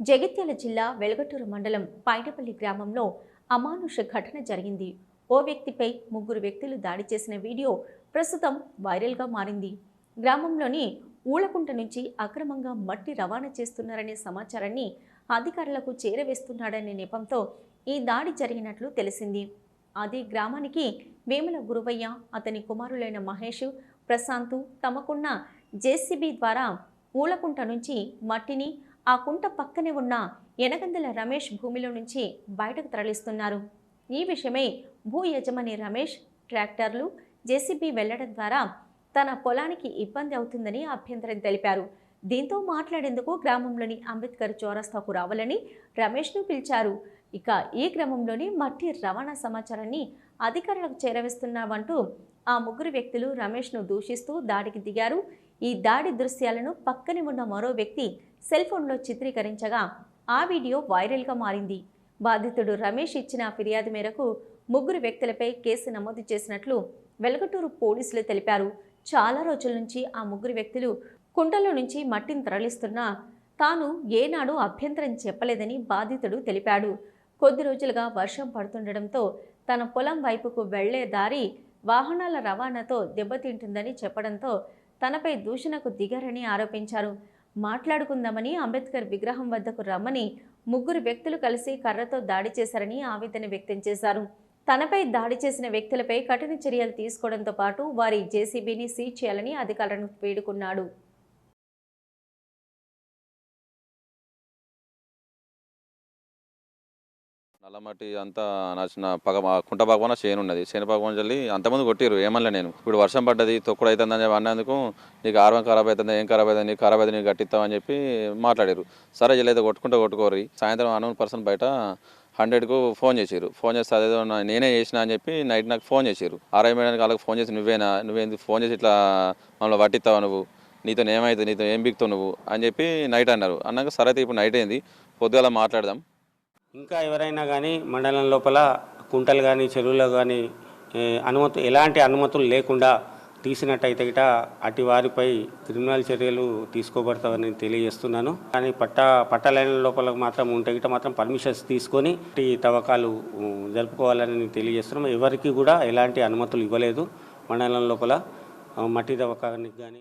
జగిత్యాల జిల్లా వెలగటూరు మండలం పైడపల్లి గ్రామంలో అమానుష ఘటన జరిగింది. ఓ వ్యక్తిపై ముగ్గురు వ్యక్తులు దాడి చేసిన వీడియో ప్రస్తుతం వైరల్గా మారింది. గ్రామంలోని ఊళకుంట నుంచి అక్రమంగా మట్టి రవాణా చేస్తున్నారనే సమాచారాన్ని అధికారులకు చేరవేస్తున్నాడనే నెపంతో ఈ దాడి జరిగినట్లు తెలిసింది. అదే గ్రామానికి వేముల గురువయ్య అతని కుమారులైన మహేష్ ప్రశాంత్ తమకున్న జేసీబీ ద్వారా ఊలకుంట నుంచి మట్టిని ఆ కుంట పక్కనే ఉన్న ఎనగందల రమేష్ భూమిలో నుంచి బయటకు తరలిస్తున్నారు. ఈ విషయమై భూ యజమాని రమేష్ ట్రాక్టర్లు జేసీబీ వెళ్ళడం ద్వారా తన పొలానికి ఇబ్బంది అవుతుందని అభ్యంతరం తెలిపారు. దీంతో మాట్లాడేందుకు గ్రామంలోని అంబేద్కర్ చౌరస్తాకు రావాలని రమేష్ను పిలిచారు. ఇక ఈ క్రమంలోని మట్టి రవాణా సమాచారాన్ని అధికారులకు చేరవేస్తున్నామంటూ ఆ ముగ్గురు వ్యక్తులు రమేష్ను దూషిస్తూ దాడికి దిగారు. ఈ దాడి దృశ్యాలను పక్కనే ఉన్న మరో వ్యక్తి సెల్ ఫోన్లో చిత్రీకరించగా ఆ వీడియో వైరల్గా మారింది. బాధితుడు రమేష్ ఇచ్చిన ఫిర్యాదు మేరకు ముగ్గురు వ్యక్తులపై కేసు నమోదు చేసినట్లు వెలగటూరు పోలీసులు తెలిపారు. చాలా రోజుల నుంచి ఆ ముగ్గురు వ్యక్తులు కుంటలో నుంచి మట్టిని తరలిస్తున్నా తాను ఏనాడు అభ్యంతరం చెప్పలేదని బాధితుడు తెలిపాడు. కొద్ది రోజులుగా వర్షం పడుతుండటంతో తన పొలం వైపుకు వెళ్ళే దారి వాహనాల రవాణాతో దెబ్బతింటుందని చెప్పడంతో తనపై దూషణకు దిగారని ఆరోపించారు. మాట్లాడుకుందామని అంబేద్కర్ విగ్రహం వద్దకు రమ్మని ముగ్గురు వ్యక్తులు కలిసి కర్రతో దాడి చేశారని ఆవేదన వ్యక్తం చేశారు. తనపై దాడి చేసిన వ్యక్తులపై కఠిన చర్యలు తీసుకోవడంతో పాటు వారి జేసీబీని సీజ్ చేయాలని అధికారులను వేడుకున్నాడు. నల్లమట్టి అంతా నచ్చిన పగ కుంట పగవన చేను ఉన్నది. చేను పగవన చల్లి అంతమంది కొట్టిరు ఏమన్నా నేను. ఇప్పుడు వర్షం పడ్డది తొక్కుడు అవుతుందని చెప్పి అన్నందుకు నీకు ఆర్వం ఖరాబ్ అవుతుంది ఏం ఖరాబ్ అవుతుంది నీకు ఖరాబ్ అవుతుంది నీకు కట్టిస్తామని చెప్పి మాట్లాడారు సరే ఇలా కొట్టుకుంటూ కొట్టుకోరు సాయంత్రం అనౌన్ పర్సన్ బయట హండ్రెడ్కు ఫోన్ చేశారు ఫోన్ చేస్తే అదేదో నేనే చేసిన అని చెప్పి నైట్ నాకు ఫోన్ చేశారు ఆర్ఐ మేడానికి వాళ్ళకి ఫోన్ చేసి నువ్వేనా? నువ్వేందుకు ఫోన్ చేసి ఇట్లా మమ్మల్ని పట్టిస్తావు నువ్వు? నీతో ఏమైతుంది నీతో ఏం బిక్తావు నువ్వు? అని చెప్పి నైట్ అన్నారు. అన్నాక సరే అయితే ఇప్పుడు నైట్ అయింది. పొద్దుగాల మాట్లాడదాం. ఇంకా ఎవరైనా కానీ మండలం లోపల కుంటలు కానీ చెరువులు కానీ అనుమతి ఎలాంటి అనుమతులు లేకుండా తీసినట్టయితే గిట అటు వారిపై క్రిమినల్ చర్యలు తీసుకోబడతామని తెలియజేస్తున్నాను. కానీ పట్ట పట్టలైన లోపల మాత్రం ఉంటే గిట మాత్రం పర్మిషన్స్ తీసుకొని తవ్వకాలు జరుపుకోవాలని తెలియజేస్తున్నాం. ఎవరికి కూడా ఎలాంటి అనుమతులు ఇవ్వలేదు. మండలం లోపల మట్టి తవ్వకానికి కానీ